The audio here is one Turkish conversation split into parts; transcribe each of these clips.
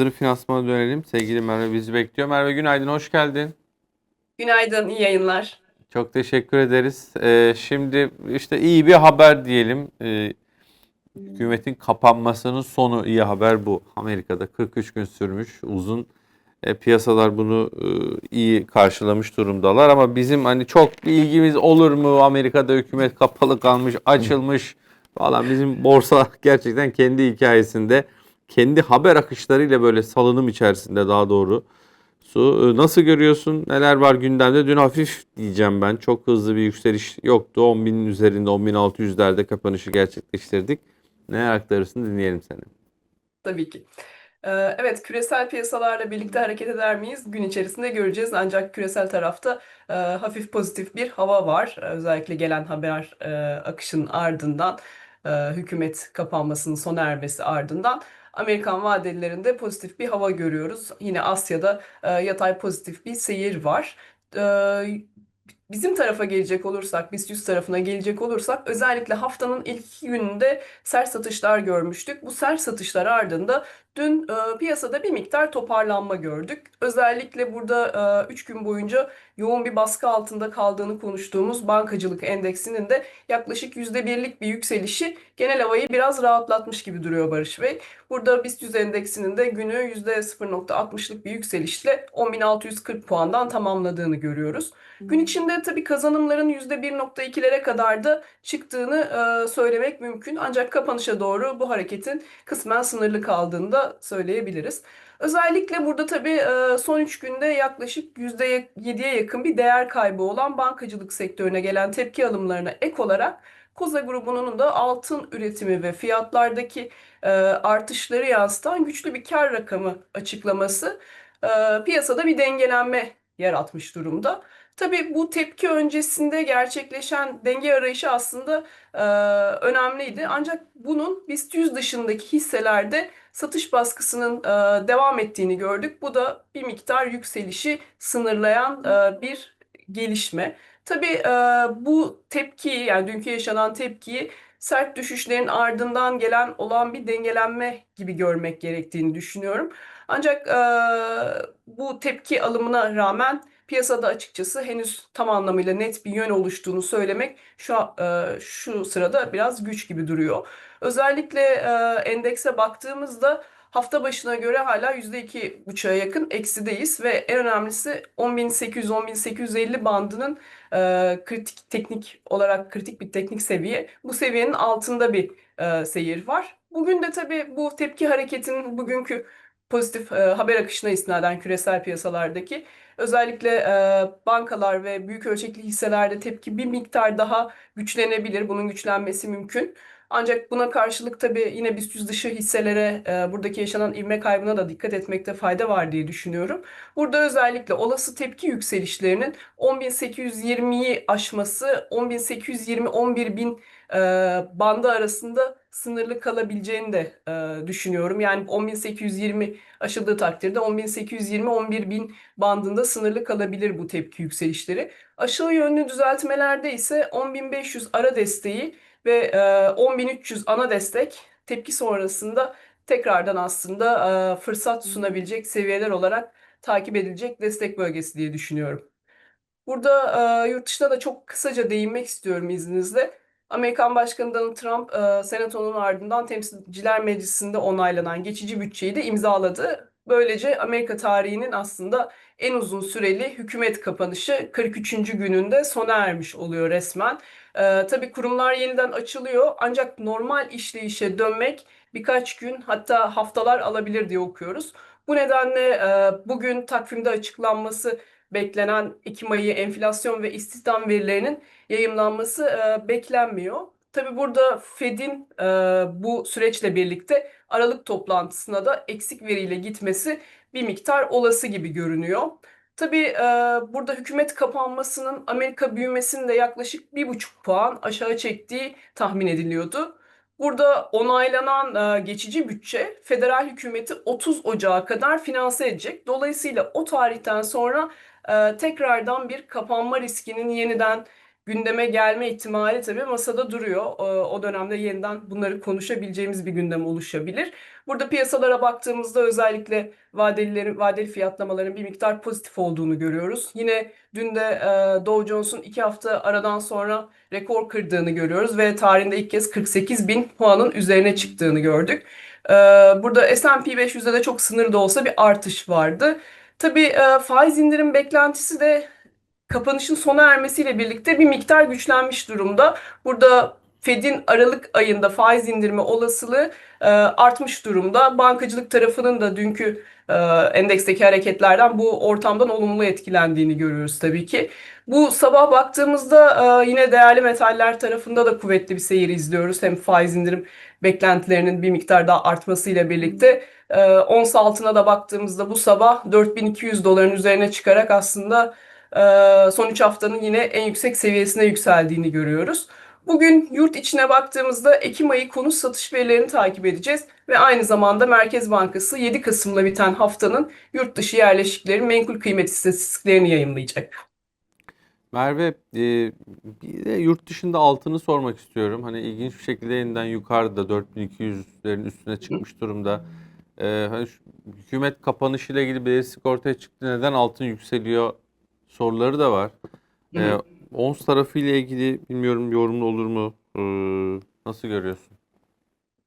Hazır finansmana dönelim. Sevgili Merve bizi bekliyor. Merve günaydın, hoş geldin. Günaydın, iyi yayınlar. Çok teşekkür ederiz. Ee, şimdi işte iyi bir haber diyelim. Ee, hükümetin kapanmasının sonu iyi haber bu. Amerika'da 43 gün sürmüş, uzun. E, piyasalar bunu e, iyi karşılamış durumdalar ama bizim hani çok bir ilgimiz olur mu? Amerika'da hükümet kapalı kalmış, açılmış falan. Bizim borsa gerçekten kendi hikayesinde, kendi haber akışlarıyla böyle salınım içerisinde daha doğru. Su, e, nasıl görüyorsun? Neler var gündemde? Dün hafif diyeceğim ben. Çok hızlı bir yükseliş yoktu. 10.000'in üzerinde 10.600'lerde kapanışı gerçekleştirdik. Neler aktarırsın dinleyelim seni. Tabii ki. Ee, Evet, küresel piyasalarla birlikte hareket eder miyiz? Gün içerisinde göreceğiz. Ancak küresel tarafta e, hafif pozitif bir hava var. Ee, Özellikle gelen haber e, akışının ardından, e, hükümet kapanmasının sona ermesi ardından Amerikan vadelerinde pozitif bir hava görüyoruz. Yine Asya'da e, yatay pozitif bir seyir var. Ee, Bizim tarafa gelecek olursak, BIST 100 tarafına gelecek olursak özellikle haftanın ilk gününde sert satışlar görmüştük. Bu sert satışlar ardında dün e, piyasada bir miktar toparlanma gördük. Özellikle burada 3 gün boyunca yoğun bir baskı altında kaldığını konuştuğumuz bankacılık endeksinin de yaklaşık %1'lik bir yükselişi genel havayı biraz rahatlatmış gibi duruyor Barış Bey. Burada BIST 100 endeksinin de günü %0.60'lık bir yükselişle 10.640 puandan tamamladığını görüyoruz. Gün içinde tabii kazanımların %1.2'lere kadar da çıktığını e, söylemek mümkün. Ancak kapanışa doğru bu hareketin kısmen sınırlı kaldığını da söyleyebiliriz. Özellikle burada tabii e, son 3 günde yaklaşık %7'ye yakın bir değer kaybı olan bankacılık sektörüne gelen tepki alımlarına ek olarak Koza grubunun da altın üretimi ve fiyatlardaki e, artışları yansıtan güçlü bir kar rakamı açıklaması e, piyasada bir dengelenme yaratmış durumda. Tabii bu tepki öncesinde gerçekleşen denge arayışı aslında e, önemliydi. Ancak bunun BIST 100 dışındaki hisselerde satış baskısının e, devam ettiğini gördük. Bu da bir miktar yükselişi sınırlayan e, bir gelişme. Tabii e, bu tepkiyi yani dünkü yaşanan tepkiyi sert düşüşlerin ardından gelen olan bir dengelenme gibi görmek gerektiğini düşünüyorum. Ancak e, bu tepki alımına rağmen piyasada açıkçası henüz tam anlamıyla net bir yön oluştuğunu söylemek şu e, şu sırada biraz güç gibi duruyor. Özellikle e, endekse baktığımızda hafta başına göre hala %2,5'a yakın eksideyiz ve en önemlisi 10.800-10.850 bandının e, kritik teknik olarak kritik bir teknik seviye. Bu seviyenin altında bir seyir var. Bugün de tabii bu tepki hareketinin bugünkü pozitif e, haber akışına istinaden küresel piyasalardaki özellikle e, bankalar ve büyük ölçekli hisselerde tepki bir miktar daha güçlenebilir. Bunun güçlenmesi mümkün. Ancak buna karşılık tabii yine BIST 100 dışı hisselere e, buradaki yaşanan ivme kaybına da dikkat etmekte fayda var diye düşünüyorum. Burada özellikle olası tepki yükselişlerinin 10.820'yi aşması 10.820-11.000 e, bandı arasında sınırlı kalabileceğini de e, düşünüyorum. Yani 10.820 aşıldığı takdirde 10.820-11.000 bandında sınırlı kalabilir bu tepki yükselişleri. Aşağı yönlü düzeltmelerde ise 10.500 ara desteği ve e, 10.300 ana destek tepki sonrasında tekrardan aslında e, fırsat sunabilecek seviyeler olarak takip edilecek destek bölgesi diye düşünüyorum. Burada e, yurt dışına da çok kısaca değinmek istiyorum izninizle. Amerikan Başkanı Donald Trump, e, Senato'nun ardından Temsilciler Meclisi'nde onaylanan geçici bütçeyi de imzaladı. Böylece Amerika tarihinin aslında en uzun süreli hükümet kapanışı 43. gününde sona ermiş oluyor resmen. E, tabii kurumlar yeniden açılıyor ancak normal işleyişe dönmek birkaç gün hatta haftalar alabilir diye okuyoruz. Bu nedenle e, bugün takvimde açıklanması beklenen Ekim ayı enflasyon ve istihdam verilerinin yayımlanması e, beklenmiyor. Tabii burada Fed'in e, bu süreçle birlikte Aralık toplantısına da eksik veriyle gitmesi bir miktar olası gibi görünüyor. Tabii e, burada hükümet kapanmasının Amerika büyümesini de yaklaşık bir buçuk puan aşağı çektiği tahmin ediliyordu. Burada onaylanan e, geçici bütçe federal hükümeti 30 Ocağı kadar finanse edecek. Dolayısıyla o tarihten sonra e, tekrardan bir kapanma riskinin yeniden gündeme gelme ihtimali tabii masada duruyor. E, O dönemde yeniden bunları konuşabileceğimiz bir gündem oluşabilir. Burada piyasalara baktığımızda özellikle vadelilerin, vadeli fiyatlamaların bir miktar pozitif olduğunu görüyoruz. Yine dün de e, Dow Jones'un iki hafta aradan sonra rekor kırdığını görüyoruz ve tarihinde ilk kez 48 bin puanın üzerine çıktığını gördük. E, Burada S&P 500'de de çok sınırda olsa bir artış vardı. Tabii e, faiz indirim beklentisi de kapanışın sona ermesiyle birlikte bir miktar güçlenmiş durumda. Burada Fed'in Aralık ayında faiz indirme olasılığı e, artmış durumda. Bankacılık tarafının da dünkü e, endeksteki hareketlerden bu ortamdan olumlu etkilendiğini görüyoruz tabii ki. Bu sabah baktığımızda e, yine değerli metaller tarafında da kuvvetli bir seyir izliyoruz. Hem faiz indirim beklentilerinin bir miktar daha artmasıyla birlikte e, ons altına da baktığımızda bu sabah 4200 doların üzerine çıkarak aslında e, son 3 haftanın yine en yüksek seviyesine yükseldiğini görüyoruz. Bugün yurt içine baktığımızda Ekim ayı konut satış verilerini takip edeceğiz ve aynı zamanda Merkez Bankası 7 Kasım'la biten haftanın yurt dışı yerleşiklerin menkul kıymet istatistiklerini yayımlayacak. Merve, e, bir de yurt dışında altını sormak istiyorum. Hani ilginç bir şekilde yeniden yukarıda 4200'lerin üstüne çıkmış durumda. E, hani şu, hükümet kapanışıyla ilgili belirsizlik ortaya çıktı. Neden altın yükseliyor soruları da var. E. ons tarafıyla ilgili bilmiyorum yorumlu olur mu? E, nasıl görüyorsun?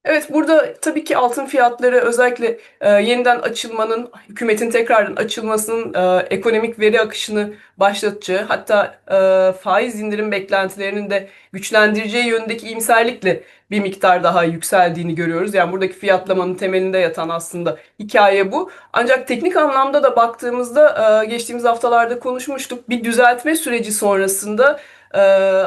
Evet burada tabii ki altın fiyatları özellikle e, yeniden açılmanın, hükümetin tekrardan açılmasının e, ekonomik veri akışını başlatacağı, hatta e, faiz indirim beklentilerinin de güçlendireceği yönündeki iyimserlikle bir miktar daha yükseldiğini görüyoruz. Yani buradaki fiyatlamanın temelinde yatan aslında hikaye bu. Ancak teknik anlamda da baktığımızda e, geçtiğimiz haftalarda konuşmuştuk. Bir düzeltme süreci sonrasında e,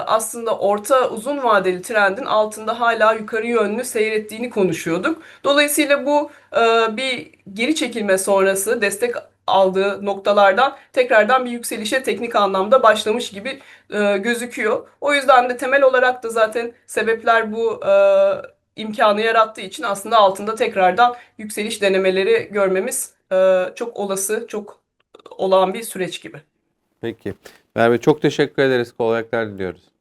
aslında orta uzun vadeli trendin altında hala yukarı yönlü seyrettiğini konuşuyorduk. Dolayısıyla bu e, bir geri çekilme sonrası destek aldığı noktalardan tekrardan bir yükselişe teknik anlamda başlamış gibi e, gözüküyor. O yüzden de temel olarak da zaten sebepler bu e, imkanı yarattığı için aslında altında tekrardan yükseliş denemeleri görmemiz e, çok olası, çok olağan bir süreç gibi. Peki. Merve çok teşekkür ederiz. Kolaylıklar diliyoruz.